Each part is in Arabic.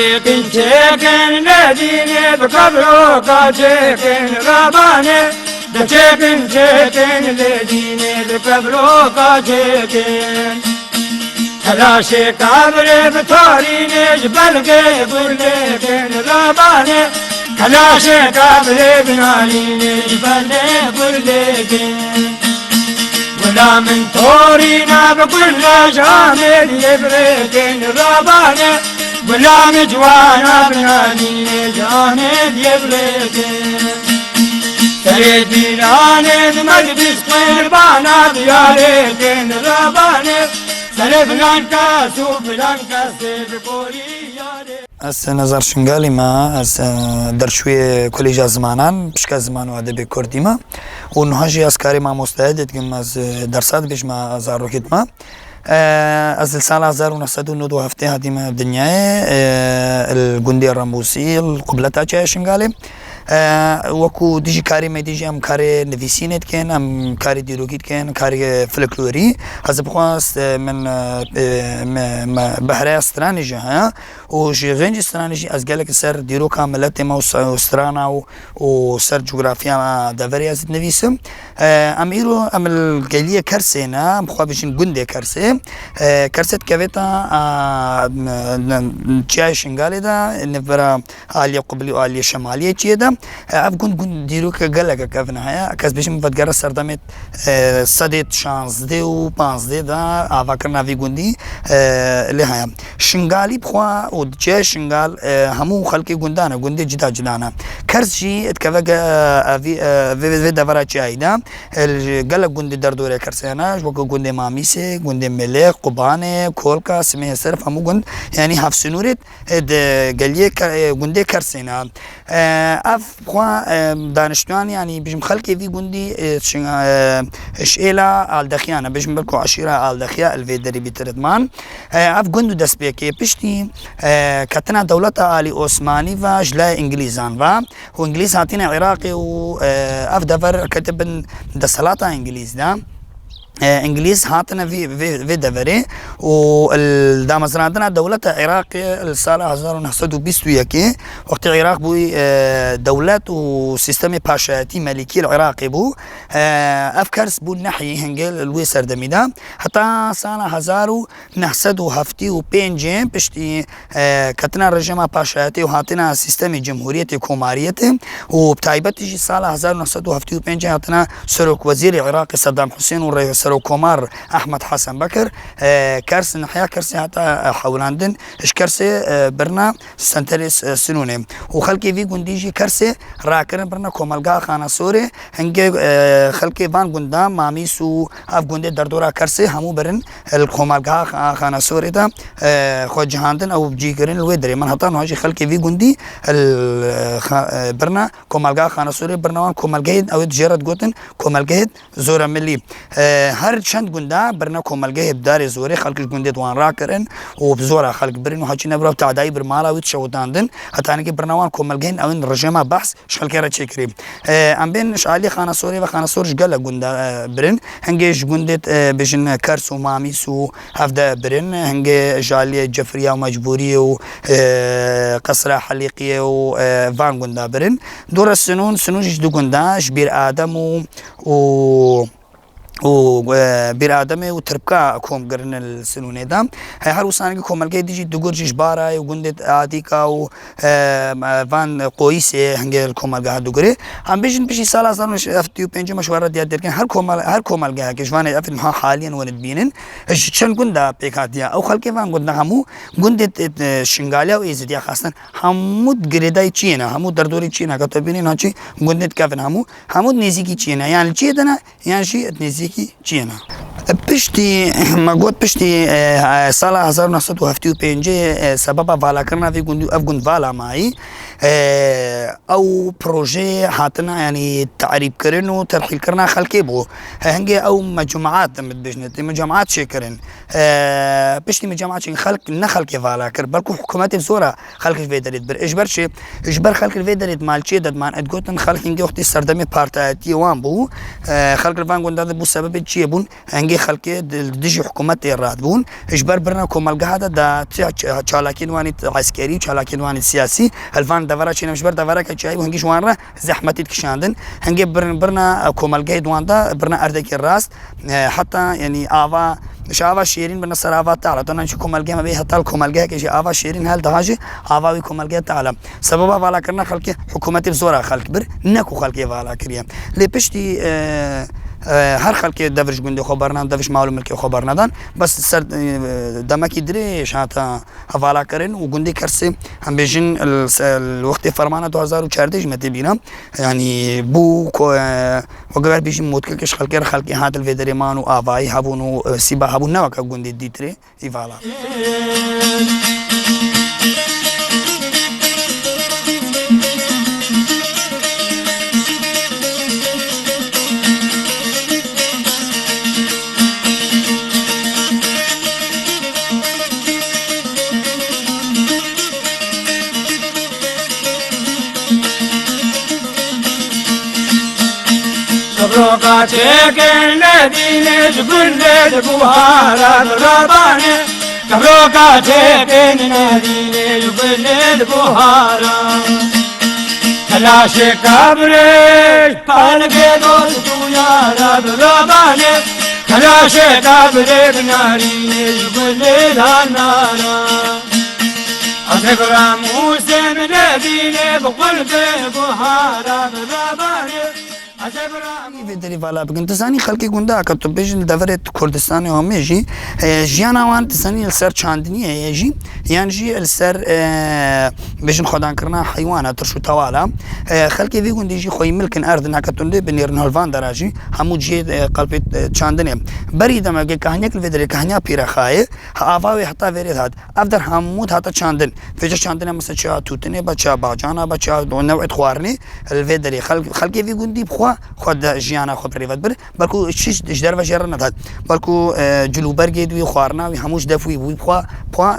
چکن چکن ندینه بکبرو کا چکن ربانه د چکن چکن ندینه بکبرو کا چکن تلاش کابر بتارینه جبلگه بلگن ربانه تلاش کابر بنالینه جبلگه بلگن ولا من تورينا بكل جامل يبركن ربانه ولا مجوانا بناني جامل يبركن تريديناني مجلس قربانا دياركن ربانه سر فلان كاسو فلان كاسو بقولي ياري ئەس نەزار شنگالی ما ئەس دەرچوێ کۆلیژا زمانان پشکە زمان و ئەدەبێ کوردیمە و نهژی ئەسکاری مامۆستای دێتگەم ئەس دەرسات بێژمە ئازارڕۆکتمە ئەس سال 1970 هاتیمە دنیاە گوندی ڕەمبوسی قوبلە تا چای شنگالێ آه، وەکو دژی کاری مدیژی ئەم کارێ نویسینێت کێن ئەم کاری دیروکیت کێن کاری فلکلوری. حز بخواست آه، من آه، بەهرەیە سترانیژە هەیە و ژێغێنجی سترانیژی ئەزگەلێک سەر دیروکا مەلەت ئێمە و سترانا و و سەر جوگرافیاما دەبەری یازت نویسم. ئەم ئیرۆ ئەم گەلیە کەرسێنە بخوا بژین گوندێ کەرسێ کەرسێت کەوێتە چیای شنگالێدا نەبەرە عالیە قوبلی و عالیە شەمالیە چیەدا de ev gund gund dîroka gelek kevin heye kes bijim vedgera serdemê sedê şanzdê û panzdê de avakirina vî gundî lê heye şingalî bixwa û diçe şingal hemû xelkê gundan e gundê cida cidane kers jî etkeve vê devera çiyayî de gelek gundê derdorê kersene ji wekû gundê mamîsê gundê melek qubanê kolka simê serf hemû gund. Yanî hevsinûrê geliye gundê kersê ne ev خوا دانیشتوانی ینی بژم خەکێوی گوندی شئێلا ئالدەخیانە. بژم بکو عشیرە ئالدەخیا ئەلێ دەریبی ترتمان ئەف گوند و دەستپێکی پشتی کەتنا دەوڵەتە عالی ئۆسمانی و ژلای ئینگلیزان و و ئینگلیس هاتیە عێراقی و ئەف دەبەر کەتە بن دەسەڵاتە ئینگلیزدا. إنجليز هاتنا في في في دفري ودامزرادنا دولة العراق السنة 1921 وقت العراق بوي دولة وسيستم باشاتي ملكي العراقي بو. افكارس بو نحي هنجل الوي سردميدا حتى سنة 1975 بشتي كتنا رجما باشاتي وهاتنا سيستم جمهورية كومارية وبتايبتي سنة 1975 هاتنا سروك وزير العراق صدام حسين سەر و کۆمار ئەحمد حەسەن بەکر کارسن حیا کەرسی هاتا حەولاندن اش کەرسێ برنا سنتەری سنوونێ و خەلکی وی گوندیژی کەرسێ ڕاکردن برنە کۆمەلگا خانە سۆرێ هەنگێ خەلکی بان گوندا مامیس و ئەف گوندێ دەردۆرا کەرسێ هەموو برن کۆمەلگا خانە سۆرێدا خۆ جیهاندن ئەو بجیکردن وێ درێ من هەتا نواژی خەلکی وی گوندی برنا کۆمەلگا خانە سۆرێ برنەوان کۆمەلگەیت ئەوێت ژێرت گوتن کۆمەلگەیت زۆرە ملی هەر چەند گوندا برنە کۆمەلگە هێبدارێ زۆری خەڵکش گوندێت وان ڕاکردن و زۆرە خەلک برن و هەچی نەبرا تادایی برماڵاویت شەوتاندن هەتانێکی برنەوان کۆمەلگەین ئەوەن ڕژێمە بەحس شخەلکێرە چێکری ئەم بێن شعالی خانە سۆری و خانە سۆرش گەلە گوندا برن هەنگێش گوندێت بژن کەرس و مامیس و هەفتە برن هەنگێ ژالیە جەفریا و مەجبوری و قەسرا حەلیقیە و وان گوندا برن دوورە سنوون سنووشش دو گونداش بیر ئادەم و و و بیرادەمێ و تربکە کۆمگرن سنوونێدا هەر وسانگی کۆمەلگەی دیجی دوگورجیش بارای و گوندێت ئادیکا و وان قۆیسێ هەنگێل کۆمەلگا دوگرێ ئەم بژین پشی سال 1950 مشوارە دیار دەکەن هەر کۆمەل هەر کۆمەلگای کەژوانێت ئەفن ها حالیان وەنت بینن چەند گوندا پێکاتیا ئەو خەڵکێوان گوندە هەموو گوندێت شنگالیا و ئێزدیا خستن هەموو گرێدای چینە هەموو دەردۆری چینە کە تۆ بینین هاچی گوندێت کەفن هەموو هەموو نێزیکی چینە یان چیە دەنا یانشی نێزیکی یەکی چیەنە پشتی مەگوت پشتی ساڵا 1970 سەبەبە بالاکردناوی گوندی ئەف گوند بالامایی ئەو پرۆژێ هاتنە ینی تعریبکردن و تەرحیلکردنا خەلکێ بوو هەنگێ ئەو مەجموعات دەمت بژنێتی مەجموعات شێکردن پشتی مەجموعاتین خەلک نەخەلکی بالا کرد بەڵکو حکوومەتی زۆرە خەلکش بێ دەرێت بر ئەشبەر شێ ژبەر خەلک بێ دەرێت مالچێ دەدمان ئەدگوتن خەلکینگە وقتی سەردەمی پارتایەتی وان بوو خەلکردوان گونددا بوو سەبێت چیە بوون هەنگی خەلک خەڵکی دژی حکوومەت ێڕات بوون هشبەر برنە کۆمەلگەهادا دا چالاکیوانی عسکەری و چالاکیوانی سیاسی. هەلوان دەڤرا چینەشبەر دەڤرەکە چای و هەنگی شوانڕە زەحمەتیت کشاندن. هەنگێ برن برنە کۆمەلگای دواندا برنە ئەردێکی ڕاست حتا ینی ئاوا شاوا شیرین بنا سر آوا تعالی. تو نشی کمالگی ما به حتی کمالگی که آوا شیرین هل دهاجی آواوی کمالگی تعالی. سبب والا کرنا خلق حکومت زورا خلق بر نکو خلق والا کریم. هر خل کې دوش ګوندې خبر نه دوش معلوم کې خبر نه دان بس سر دمکی درې شاته حواله کرن و ګوندې کرسه هم بجن الوقت فرمانه 2014 مته بینم یعنی بو کو وګر بجن موت کې خلک خلک هات الویدرمان او اوای هبونو سیبا هبونه وک ګوندې دیتره ایواله Kabrokaçe gelne dine cübünde de buhara durabane Kabrokaçe gelne dine cübünde de buhara Telaşe kabre palke dost duyara durabane Telaşe kabre narine cübünde danara Azekram Hüseyin Redine bu kulbe buhara durabane بقلب بهارا برابانه دەری بالا بگەن دەزانی خەڵکی گوندا کە تۆ بێژن دەورێت کوردستانی هەمێژی ژیاناوان دەزانی لەسەر چاندنی هەیەژی یانژی لەسەر بێژن خۆدانکردنا حیوانە ترش و تەوالا خەڵکی وی گوندیژی خۆی ملکن ئەرد ناکەتونندێ بنێرن هەلوان دەراژی هەموو جێ قەلپێت چاندنێ بەری دەمەگە کەهنیەک لێ دەرێت کەهنیا پیرەخایە ئاواوی هەتا وێرێت هات ئەف دەر هەمووت هاتە چاندن فێجە چاندنە مەسە چا تووتنێ بە چا باجانە بە چا نەوەت خواردنی لێ دەری خەڵکی وی گوندی بخوا خۆ ژیانە خۆ پرێوت بر بەکو چیش دەرە ژێڕ نەدات بەڵکو جلوبەرگێ دوی خواردناوی هەمووش دەفوی بووی بخوا پوا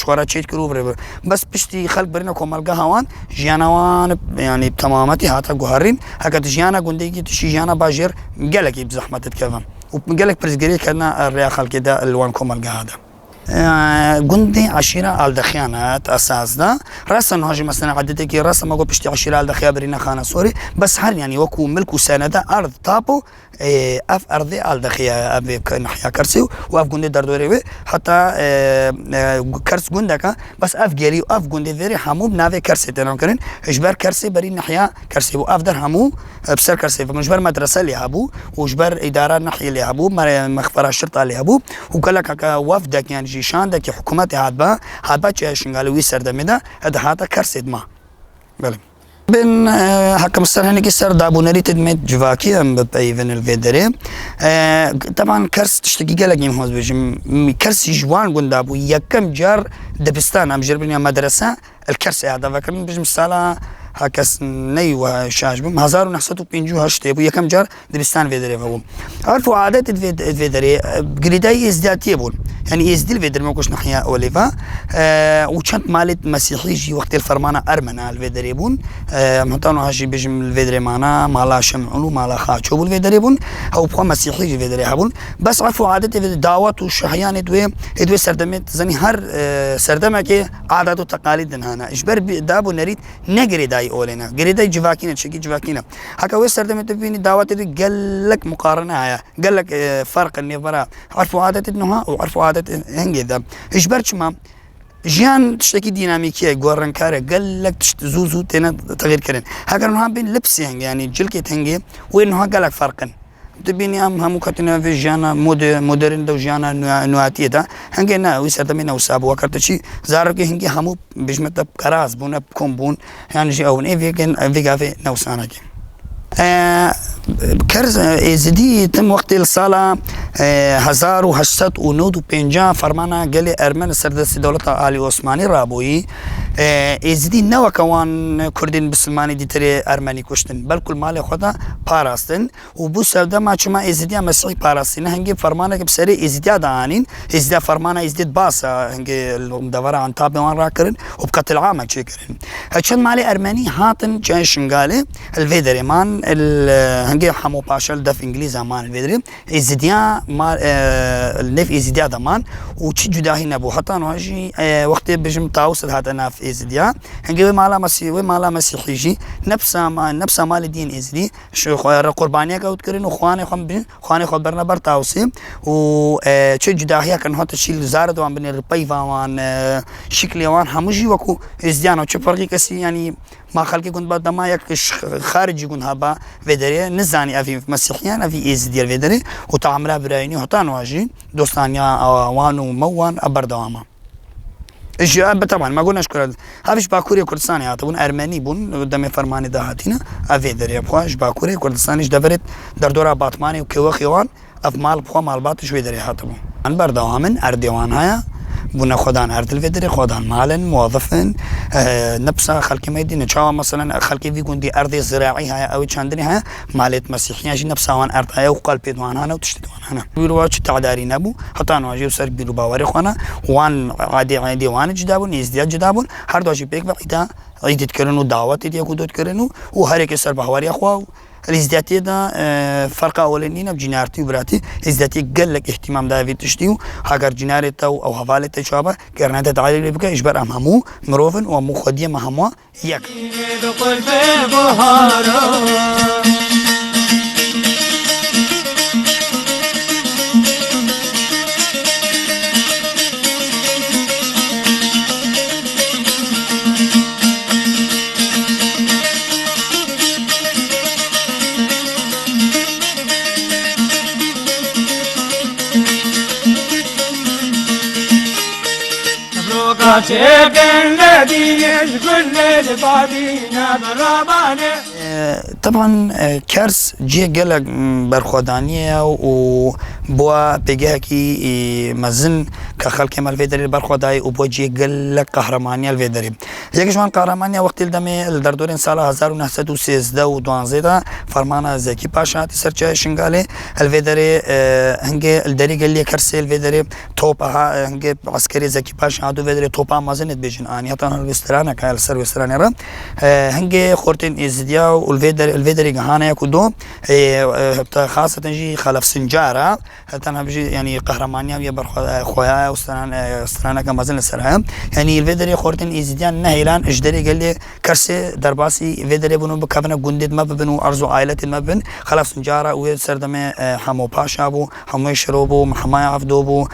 شخوارە چیت کرد و برێ بەس پشتی خەک برنە کۆمەلگە هاوان ژیانەوان ینی تەمامەتی هاتە گوهارین هەکە ژیانە گوندێکی تووشی ژیانە باژێر گەلێکی بزەحمەتت کەم و گەلێک پرزگەری کردنا ڕێ خەڵکیدا لەوان کۆمەلگەهادا. گوندی عشیرە ئالدەخیانات ئەساسدا ڕاستە نهاژی مەسەنە عدتێکی ڕاستە مەگۆ پشتی عشیرا دەخیا برینە خانە سۆری بەس هەریانی وەکو ملک و سەنەدا ئارد تاپ و ئەف ئەردی ئالدەخیا نحیا کەرسی و واف گوندی دەردۆرێوێ حتا کەرس گوندەکە بەس ئەف گەری و ئەف گوندی وێری هەموو ناوێ کەرسی تێناکردن هشبەر کەرسی بەری نحیا کەرسی و ئەف دەر هەموو بسەر کەرسی مژبەر مەدرسە لێ هەبوو وژبەر ئیدارە نحی لێ هەبوو مەخفرا شرتا لێ هەبوو و کەلەکە وەف دەکیان ژیشاندێکی حکوومەتی هاتبە هاتبە چێشنگالوی سەردەمێدا هەدا هاتە کەرسێت ما بڵێ. بن حکم سەرهێنێکی سەر دابوونەری تدمێت جوواکی ئەم بپەیڤن الێ دەرێ تەمان کەس تشتێکی گەلەگەیم هۆز بێژم کەسی ژوان گوندا بوو یەکەم جار دەبستان ئەم ژێر بنیا مەدرسە الکەرسی یادەڤەکردن بژم ساڵە هەکەس نەیوە شاش بم 1950 بوو. یەکەم جار دبستان وێ دەرێ بووم. هەرف و عادەت وێ دەرێ گریدای ئێزداتیە بوون. يعني يزدل في درموكش نحيا أوليفا أه وشانت مالت مسيحيجي وقت الفرمانة أرمنا الفيدريبون أه مهتانو هاشي بيجم الفيدريمانا مالا شمعلو مالا خاچو بول الفيدريبون هو بخوا مسيحيجي فيدري هبون بس عرفوا عادة دعوات وشحيان ادوي ادوي سردمت زني هر سردمه كي عادات وتقاليد هنا اجبر دابو نريد نجري داي اولنا جري داي جواكينا تشكي جواكينا هكا وي سردمت فيني دعوات قال لك مقارنة هيا قال لك فرق اني برا عرفوا عادة انها وعرفوا عادة هەنگێدا هیچ بەرچما ژیان شتێکی دینامیکیە گۆڕنکارە گەل لە زوو زوو تێنە تەغیرکردن هەگەر نها بین لپسی هەنگیانی جلکێت هەنگێ وێ نها گەلک فەرقن دبینی ئەم هەموو کەتنەوێ ژیانە مدرن دە ژیانە نواتیەدا هەنگێ ناوی سەردەمی نەوسابووە کردچی زارەکە هەنگی هەموو بژمەتە کەراز بوونە کۆم بوون یانژی ئەوون ئێ وێگەن ئەڤگاێ نەوسانەکە. کرز ازدی تم وقت السالا 1950 فرمانه گلی ارمن سردست دولت آلی عثمانی رابویی ازدی نو کوان کردین بسلمانی دیتری ارمنی کشتن بلکل مال خدا پاراستن و بو سودا ما چما ازدی مسیحی پاراستن هنگی فرمانه که بسری ازدی دانین ازدی فرمانه ازدی باس هنگی دوره عن تاب وان را کرن و بقتل عامه چه کرن چند مال ارمنی هاتن چه شنگاله الفيدرمان هنگی همو پاشل دف انگلیز أمان. ویدری ازدیا ما النف ازدیا دمان و چی جداهی نبو حتی نواجی وقت بجم تاوس هذا ناف ازدیا هنگی و مالا مسیح و مالا مسیحی نفس ما نفس مال دین ازدی شو قربانیه که کردن و خوانه خم بین خوانه خود برنا بر تاوسی و چه جداهی کن هات شیل زارد وان بین رپی وان شکلی وان هموجی وکو ازدیان و چه فرقی کسی یعنی ما خەڵکی گوند بە دەمایەک خارجی گونها بە وێدەێ نزانانی ئەفی مەسیحیان ئەفی ئێزی دیێر وێدەێ و تاعمرا براینی هوتان واژین دۆستانیا ئەوان و مەوان ئەبەردەوامە. بەتەبان مەگۆ نشکرد هەویش باکووری کوردستانی هاتبوون ئەرمەنی بوون دەمێ فەرمانی داهاتینە ئەێ دەرێ بخواش باکووری کوردستانیش دەبێت دەردۆرا باتمانی و کێوە خێوان ئەف ماڵ بخوا ماڵباتش وێ دەرێ هاتبوو. ئەن بەردەوا من ئەردێوان هەیە بونا خدان هر الفدري خدان مالن موظفن آه نفسها خلق ميدين تشاو مثلا خلق في قندي ارض زراعي هاي أو چندني هاي مالت مسيحيان جي نفسها وان ارض هاي وقال بيدوان هانا وتشتدوان هانا بيروا تعداري نبو حتى نواجه سر بيرو باوري خوانا وان عادي عادي وان جدابون ازدياد جدابون هر دوشي بيك بعيدا İdditkörünü davet ediyor kudurtkörünü. O her iki serba havariye kuav. ریزدیاتی دا فرق اولین اب جنارتی و براتی ریزدیاتی گلک اهتمام دا وی تشتیو هاگر جناری تا او حواله تا شابه گرنه تا تعالی بکا اجبر ام همو مروفن و همو خودی ما همو یک طبعا کرس جه گلک برخوادانیه و بوا پیگه کی مزن که خلک مل ویدری برخوادای و بوا جه گلک قهرمانی الویدری الفيدري يكش من قهرمانية وقت الدمي الدردورين سالة 1913 و 12 فرمانا زكي باشا تي سرچاي شنغالي الفيدري هنگي الدري قال لي كرسي الفيدري توبا هنگي عسكري زكي باشا هادو فيدري توبا مازنت بيجن اني هطان الوسترانا كايل سر وسترانا را هنگي خورتين ازديا والفيدري الفيدري جهانا يكودو خاصة جي خلف سنجارة تنها بجي يعني قهرمانيا ويا برخو خويا وسترانا وسترانا كمازن السرها يعني الفيدري خورتين اعلان اجدری گلی کرسی در باسی و دره بونو بکبن گندید ما ببن و ارزو عائلت ما ببن خلاص نجارا و سردم همو پاشا بو همو شرو بو محمای عفدو بو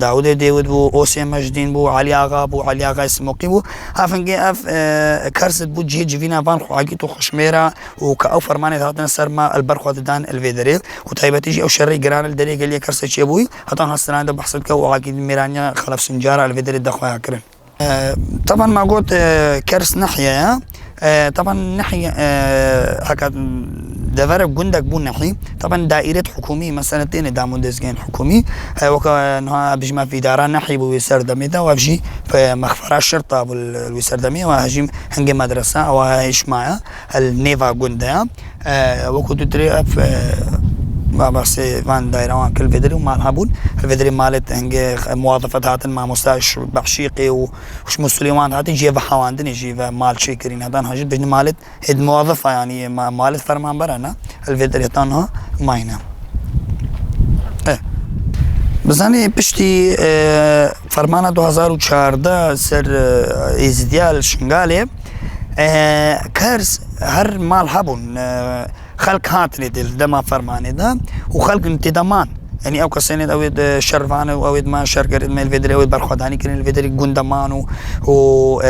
داود دیود بو اوسی مجدین بو علی آغا بو علی آغا اسموقی بو افنگی اف کرست بو جه جوینا وان خواگی تو خشمیرا و که او فرمانی هاتن سر ما البرخوا ددان الویدری و تایبتیجی او شری گران الدری گلی کرسی چی بوی هاتن هستنان ده بحثت که و آغا میرانیا خلاف سنجارا الویدری دخواه کرن طبعا ما قلت كرس ناحية طبعا ناحية هكا دفر جندك بون نحي. طبعا دائرة حكومي مثلا تين دامون دزجين حكومي وكا نها بجمع في دارا نحي بويسر دميدا وفجي في مخفرة الشرطة بالويسر دمي وهجيم هنجي مدرسة أو هايش معها النيفا جندا وكنت تري ما بس فان دايرة وان كل فيدري ومال هابون الفيدري مالت هنجي موظفة هاتن مع مستاش بحشيقي وش مسلمان هاتن جي بحوان دني جي مال شي كرين هاتن. هاجد بين مالت هد موظفة يعني مالت فرمان برنا الفيدري هاتنها ماينه إيه بزنی پشتی فرمان 2014 سر ازدیال شنگاله. كرس هر مال هبون. خلق هاتني دل دما فرماني دا وخلق انتدامان. يعني او كسنة او شرفان او ما شركر ما الفيدري او برخداني كن الفيدري جندمان و و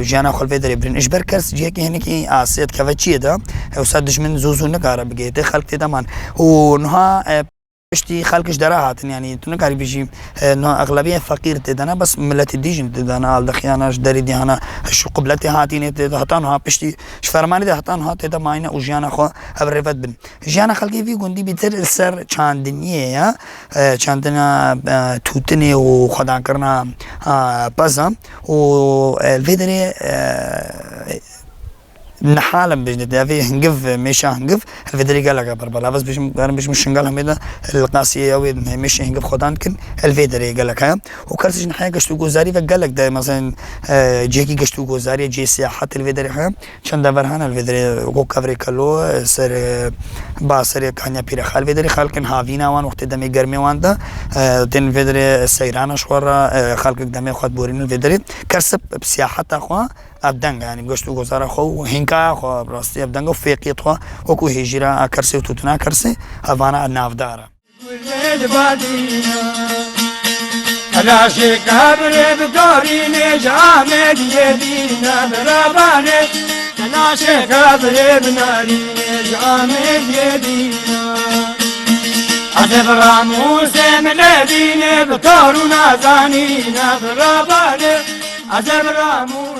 جانا خل الفيدري برين ايش بركرس جيك هنيك اسيت كفتشي دا او صدش من زوزو نقارا بقيت خلق تدامان. ونها پشتی خلقش داره هاتن یعنی تو نکاری بیشی نه اغلبیه فقیر تدانا بس ملت دیجن تدانا آل دخیانش داری دیانا شو قبلت هاتین تدا هاتان ها پشتی شفرمانی ده هاتان ها تدا ماینه و جیانا خو هبر رفت بن جیانا خلقی وی گوندی بیتر سر چاندنیه یا چاندنا توتنی و خدا کرنا پزم و الفيدري نحالم بجنة دافي هنقف ميشا هنقف. الفيدري قال لك بس بيش قارن بيش مش نقال هم القاسية أو مش هنقف خدان كن الفيدري قال لك ها. وكرسج نحيا قشتو جوزاري فقال لك ده مثلا آه، جيكي قشتو جوزاري جي سياحة الفيدري ها. چند دفر هان الفيدري قو كفري كلو سر آه، با سر كانيا بير خال. الفيدري خال كن هاوينا وان وقت دمي گرمي وان ده آه، تن الفيدري سيران شورا خالك دمي خد بورين الفيدري كرسب بسياحة أخوا ابدنگ یعنی گشت و گذار خو هینکا خو راستی ابدنگ و فیقیت خو وکو هجرا کرسی و کرسی يدينا براباني. أنا شكابر بناري نجامد يدينا عزب راموس من دين بطور نازاني نبراباني عزب راموس